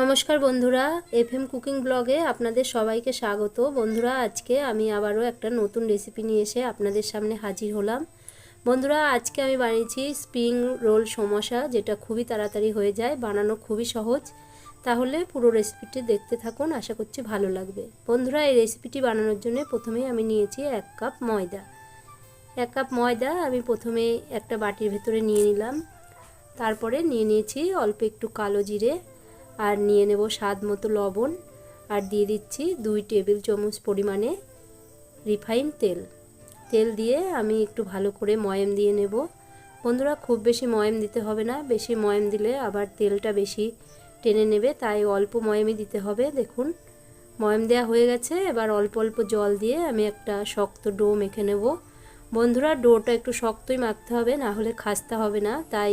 নমস্কার বন্ধুরা F M cooking ব্লগে আপনাদের সবাইকে স্বাগত। বন্ধুরা, আজকে আমি আবারও একটা নতুন রেসিপি নিয়ে এসে আপনাদের সামনে হাজির হলাম। বন্ধুরা, আজকে আমি বানিয়েছি স্প্রিং রোল সমোসা, যেটা খুবই তাড়াতাড়ি হয়ে যায়, বানানো খুবই সহজ। তাহলে পুরো রেসিপিটি দেখতে থাকুন, আশা করছি ভালো লাগবে। বন্ধুরা, এই রেসিপিটি বানানোর জন্য প্রথমেই আমি নিয়েছি এক কাপ ময়দা। এক কাপ ময়দা আমি প্রথমে একটা বাটির ভেতরে নিয়ে নিলাম। তারপরে নিয়ে নিয়েছি অল্প একটু কালো জিরে আর নিয়ে নেব স্বাদ মতো লবণ আর দিয়ে দিচ্ছি দুই টেবিল চামচ পরিমাণে রিফাইন তেল। তেল দিয়ে আমি একটু ভালো করে ময়াম দিয়ে নেব। বন্ধুরা, খুব বেশি ময়াম দিতে হবে না। বেশি ময়াম দিলে আবার তেলটা বেশি টেনে নেবে, তাই অল্প ময়ামই দিতে হবে। দেখুন, ময়াম দেওয়া হয়ে গেছে। এবার অল্প অল্প জল দিয়ে আমি একটা শক্ত ডো মেখে নেব। বন্ধুরা, ডোটা একটু শক্তই মাখতে হবে, না হলে খাস্তা হবে না। তাই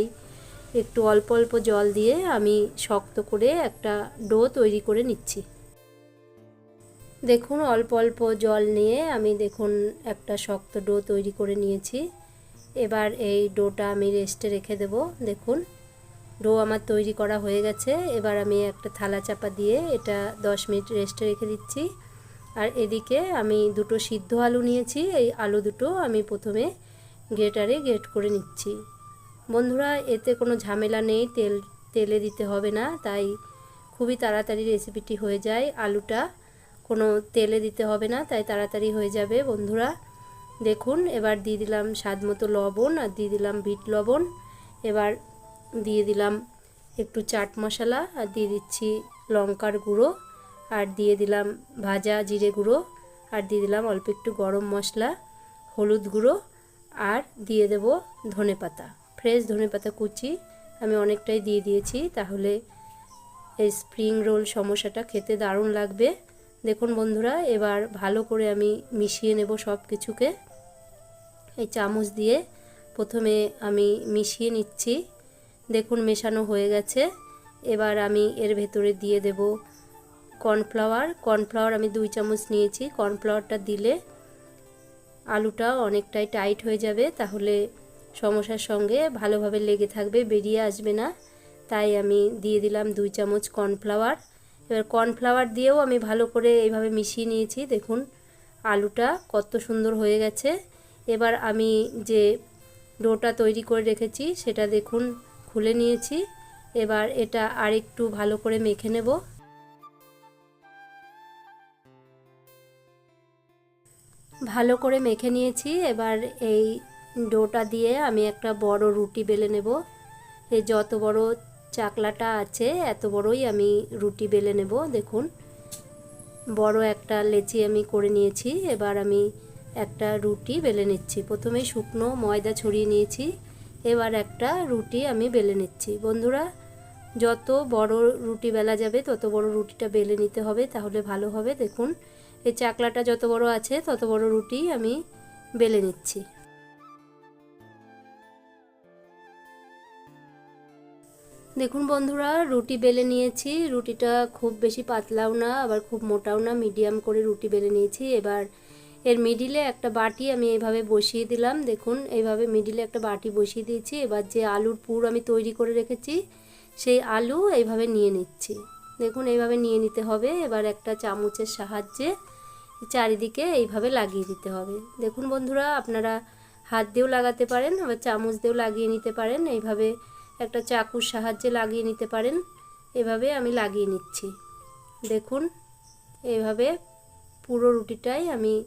একটু অল্প অল্প জল দিয়ে আমি শক্ত করে একটা ডো তৈরি করে নিচ্ছি। দেখুন, অল্প অল্প জল নিয়ে আমি দেখুন একটা শক্ত ডো তৈরি করে নিয়েছি। এবার এই ডোটা আমি রেস্টে রেখে দেব। দেখুন, ডো আমার তৈরি করা হয়ে গেছে। এবার আমি একটা থালা চাপা দিয়ে এটা দশ মিনিট রেস্টে রেখে দিচ্ছি। আর এদিকে আমি দুটো সিদ্ধ আলু নিয়েছি। এই আলু দুটো আমি প্রথমে গ্রেটারে গ্রেট করে নিচ্ছি। বন্ধুরা, এতে কোনো ঝামেলা নেই, তেল, তেলে দিতে হবে না, তাই খুবই তাড়াতাড়ি রেসিপিটি হয়ে যায়। আলুটা কোনো তেলে দিতে হবে না, তাই তাড়াতাড়ি হয়ে যাবে। বন্ধুরা, দেখুন, এবার দিয়ে দিলাম স্বাদ মতো লবণ আর দিয়ে দিলাম বিট লবণ। এবার দিয়ে দিলাম একটু চাট মশলা আর দিয়ে দিচ্ছি লঙ্কার গুঁড়ো আর দিয়ে দিলাম ভাজা জিরে গুঁড়ো আর দিয়ে দিলাম অল্প একটু গরম মশলা, হলুদ গুঁড়ো আর দিয়ে দেব ধনে পাতা ফ্রেশ পাতা কুচি আমি অনেকটাই দিয়ে দিয়েছি, তাহলে এই স্প্রিং রোল সমস্যাটা খেতে দারুণ লাগবে। দেখুন বন্ধুরা, এবার ভালো করে আমি মিশিয়ে নেব সব কিছুকে এই চামচ দিয়ে প্রথমে আমি মিশিয়ে নিচ্ছি। দেখুন মেশানো হয়ে গেছে। এবার আমি এর ভেতরে দিয়ে দেব কর্নফ্লাওয়ার। কর্নফ্লাওয়ার আমি দুই চামচ নিয়েছি। কর্নফ্লাওয়ারটা দিলে আলুটা অনেকটাই টাইট হয়ে যাবে, তাহলে সমস্যার সঙ্গে ভালোভাবে লেগে থাকবে, বেরিয়ে আসবে না। তাই আমি দিয়ে দিলাম দুই চামচ কর্নফ্লাওয়ার। এবার কর্নফ্লাওয়ার দিয়েও আমি ভালো করে এইভাবে মিশিয়ে নিয়েছি। দেখুন, আলুটা কত সুন্দর হয়ে গেছে। এবার আমি যে ডোটা তৈরি করে রেখেছি, সেটা দেখুন, খুলে নিয়েছি। এবার এটা আরেকটু ভালো করে মেখে নেব। ভালো করে মেখে নিয়েছি। এবার এই ডোটা দিয়ে আমি একটা বড় রুটি বেলে নেব। এই যত বড় চাকলাটা আছে, এত বড়ই আমি রুটি বেলে নেব, দেখুন। বড় একটা লেচি আমি করে নিয়েছি, এবার আমি একটা রুটি বেলে নিচ্ছি। প্রথমে শুকনো ময়দা ছড়িয়ে নিয়েছি, এবার একটা রুটি আমি বেলে নিচ্ছি। বন্ধুরা, যত বড় রুটি বেলা যাবে, তত বড় রুটিটা বেলে নিতে হবে, তাহলে ভালো হবে। দেখুন, এই চাকলাটা যত বড় আছে, তত বড় রুটি আমি বেলে নিচ্ছি। দেখুন বন্ধুরা, রুটি বেলে নিয়েছি। রুটিটা খুব বেশি পাতলাও না, আবার খুব মোটাও না, মিডিয়াম করে রুটি বেলে নিয়েছি। এবার এর মিডিলে একটা বাটি আমি এইভাবে বসিয়ে দিলাম। দেখুন, এইভাবে মিডিলে একটা বাটি বসিয়ে দিয়েছি। এবার যে আলুর পুর আমি তৈরি করে রেখেছি, সেই আলু এইভাবে নিয়ে নিচ্ছি। দেখুন, এইভাবে নিয়ে নিতে হবে। এবার একটা চামচের সাহায্যে চারিদিকে এইভাবে লাগিয়ে দিতে হবে। দেখুন বন্ধুরা, আপনারা হাত দিয়েও লাগাতে পারেন, আবার চামচ দিয়েও লাগিয়ে নিতে পারেন। এইভাবে একটা চাকুর সাহায্যে লাগিয়ে নিতে পারেন। এভাবে আমি লাগিয়ে নিচ্ছি। দেখুন এইভাবে পুরো রুটিটাই আমি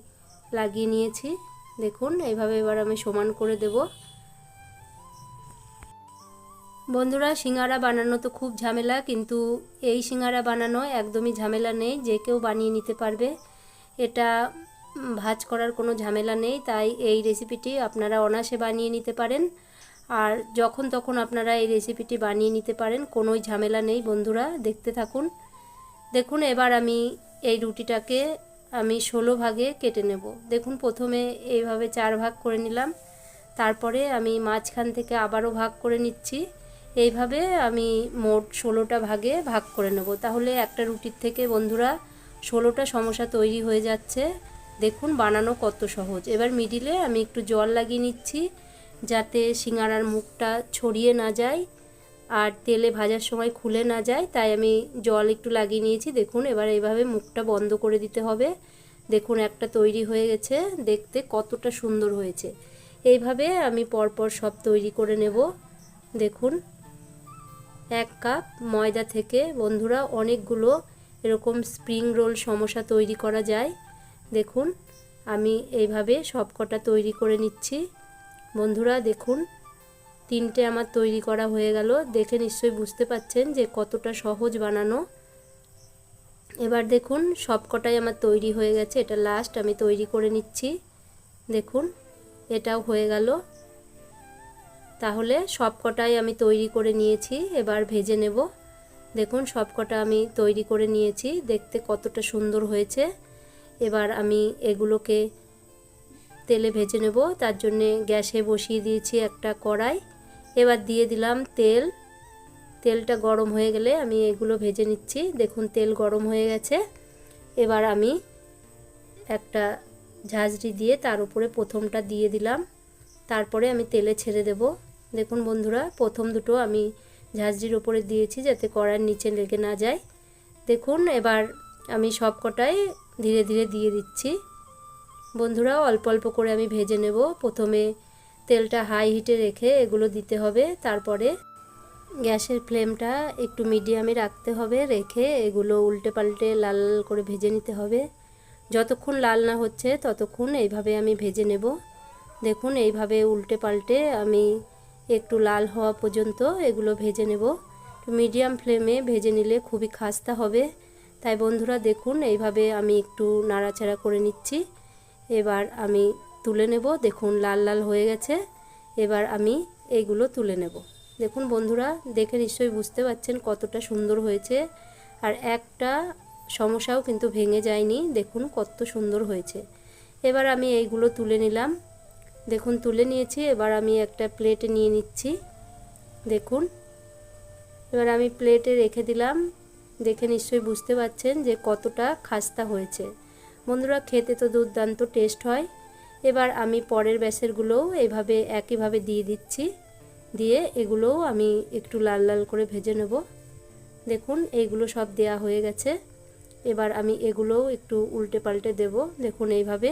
লাগিয়ে নিয়েছি। দেখুন এইভাবে এবার আমি সমান করে দেব। বন্ধুরা, সিঙ্গারা বানানো তো খুব ঝামেলা, কিন্তু এই সিঙ্গারা বানানো একদমই ঝামেলা নেই। যে কেউ বানিয়ে নিতে পারবে। এটা ভাজ করার কোনো ঝামেলা নেই। তাই এই রেসিপিটি আপনারা অনাসে বানিয়ে নিতে পারেন। আর যখন তখন আপনারা এই রেসিপিটি বানিয়ে নিতে পারেন কোনো ঝামেলা নেই বন্ধুরা, দেখতে থাকুন। দেখুন, এবার আমি এই রুটিটাকে আমি ষোলো ভাগে কেটে নেব। দেখুন, প্রথমে এইভাবে চার ভাগ করে নিলাম। তারপরে আমি মাঝখান থেকে আবারও ভাগ করে নিচ্ছি। এইভাবে আমি মোট ষোলোটা ভাগে ভাগ করে নেব। তাহলে একটা রুটির থেকে বন্ধুরা ষোলোটা সমস্যা তৈরি হয়ে যাচ্ছে। দেখুন, বানানো কত সহজ। এবার মিডিলে আমি একটু জল লাগিয়ে নিচ্ছি। যাতে সিঙ্গারার মুখটা ছড়িয়ে না যায় আর তেলে ভাজার সময় খুলে না যায়, তাই আমি জল একটু লাগিয়ে নিয়েছি। দেখুন, এবার এইভাবে মুখটা বন্ধ করে দিতে হবে। দেখুন, একটা তৈরি হয়ে গেছে। দেখতে কতটা সুন্দর হয়েছে। এইভাবে আমি পরপর সব তৈরি করে নেব। দেখুন, এক কাপ ময়দা থেকে, বন্ধুরা, অনেকগুলো এরকম স্প্রিং রোল সমস্যা তৈরি করা যায়। দেখুন, আমি এইভাবে সব কটা তৈরি করে নিচ্ছি। বন্ধুরা, দেখুন, তিনটে আমার তৈরি করা হয়ে গেল। দেখে নিশ্চয়ই বুঝতে পাচ্ছেন যে কতটা সহজ বানানো। এবার দেখুন, সব কটাই আমার তৈরি হয়ে গেছে। এটা লাস্ট আমি তৈরি করে নিচ্ছি। দেখুন, এটাও হয়ে গেল। তাহলে সব কটাই আমি তৈরি করে নিয়েছি। এবার ভেজে নেব। দেখুন, সব কটা আমি তৈরি করে নিয়েছি। দেখতে কতটা সুন্দর হয়েছে। এবার আমি এগুলোকে তেলে ভেজে নেব। তার জন্যে গ্যাসে বসিয়ে দিয়েছি একটা কড়াই। এবার দিয়ে দিলাম তেল। তেলটা গরম হয়ে গেলে আমি এগুলো ভেজে নিচ্ছি। দেখুন, তেল গরম হয়ে গেছে। এবার আমি একটা ঝাঁঝরি দিয়ে তার উপরে প্রথমটা দিয়ে দিলাম। তারপরে আমি তেলে ছেড়ে দেব। দেখুন বন্ধুরা, প্রথম দুটো আমি ঝাঁঝরির ওপরে দিয়েছি যাতে কড়ার নিচে লেগে না যায়। দেখুন, এবার আমি সব কটাই ধীরে ধীরে দিয়ে দিচ্ছি। বন্ধুরা, অল্প অল্প করে আমি ভেজে নেব। প্রথমে তেলটা হাই হিটে রেখে এগুলো দিতে হবে। তারপরে গ্যাসের ফ্লেমটা একটু মিডিয়ামে রাখতে হবে। রেখে এগুলো উল্টে পাল্টে লাল লাল করে ভেজে নিতে হবে। যতক্ষণ লাল না হচ্ছে, ততক্ষণ এইভাবে আমি ভেজে নেব। দেখুন, এইভাবে উল্টে পাল্টে আমি একটু লাল হওয়া পর্যন্ত এগুলো ভেজে নেব। মিডিয়াম ফ্লেমে ভেজে নিলে খুবই খাস্তা হবে। তাই বন্ধুরা, দেখুন, এইভাবে আমি একটু নাড়াচাড়া করে নিচ্ছি। এবার আমি তুলে নেব। দেখুন, লাল লাল হয়ে গেছে। এবার আমি এইগুলো তুলে নেব। দেখুন বন্ধুরা, দেখে নিশ্চয়ই বুঝতে পারছেন কতটা সুন্দর হয়েছে। আর একটা সমস্যাও কিন্তু ভেঙে যায়নি। দেখুন কত সুন্দর হয়েছে। এবার আমি এইগুলো তুলে নিলাম। দেখুন, তুলে নিয়েছি। এবার আমি একটা প্লেটে নিয়ে নিচ্ছি। দেখুন, এবার আমি প্লেটে রেখে দিলাম। দেখে নিশ্চয়ই বুঝতে পারছেন যে কতটা খাস্তা হয়েছে। বন্ধুরা, খেতে তো দুর্দান্ত টেস্ট হয়। এবার আমি পরের ব্যাসেরগুলোও এভাবে একইভাবে দিয়ে দিচ্ছি। দিয়ে এগুলোও আমি একটু লাল লাল করে ভেজে নেব। দেখুন, এইগুলো সব দেয়া হয়ে গেছে। এবার আমি এগুলোও একটু উল্টে পাল্টে দেব। দেখুন, এইভাবে।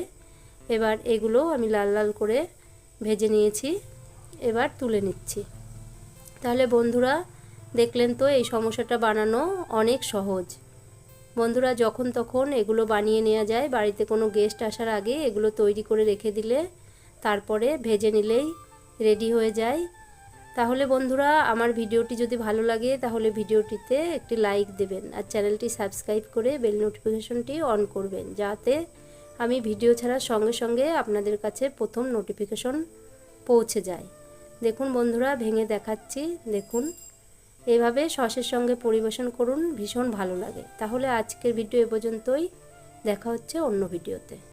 এবার এগুলোও আমি লাল লাল করে ভেজে নিয়েছি। এবার তুলে নিচ্ছি। তাহলে বন্ধুরা, দেখলেন তো এই সমস্যাটা বানানো অনেক সহজ। বন্ধুরা যখন তখন এগুলো বানিয়ে নেওয়া যায়, বাড়িতে কোনো গেস্ট আসার আগে এগুলো তৈরি করে রেখে দিলে তারপরে ভেজে নিলেই রেডি হয়ে যায়। তাহলে বন্ধুরা আমার ভিডিওটি যদি ভালো লাগে তাহলে ভিডিওটিতে একটি লাইক দেবেন আর চ্যানেলটি সাবস্ক্রাইব করে বেল নোটিফিকেশনটি অন করবেন যাতে আমি ভিডিও ছাড়ার সঙ্গে সঙ্গে আপনাদের কাছে প্রথম নোটিফিকেশন পৌঁছে যায়। দেখুন বন্ধুরা ভেঙে দেখাচ্ছি, দেখুন। এইভাবে সসের সঙ্গে পরিবেশন করুন, ভীষণ ভালো লাগে। তাহলে আজকের ভিডিও এ পর্যন্তই। দেখা হচ্ছে অন্য ভিডিওতে।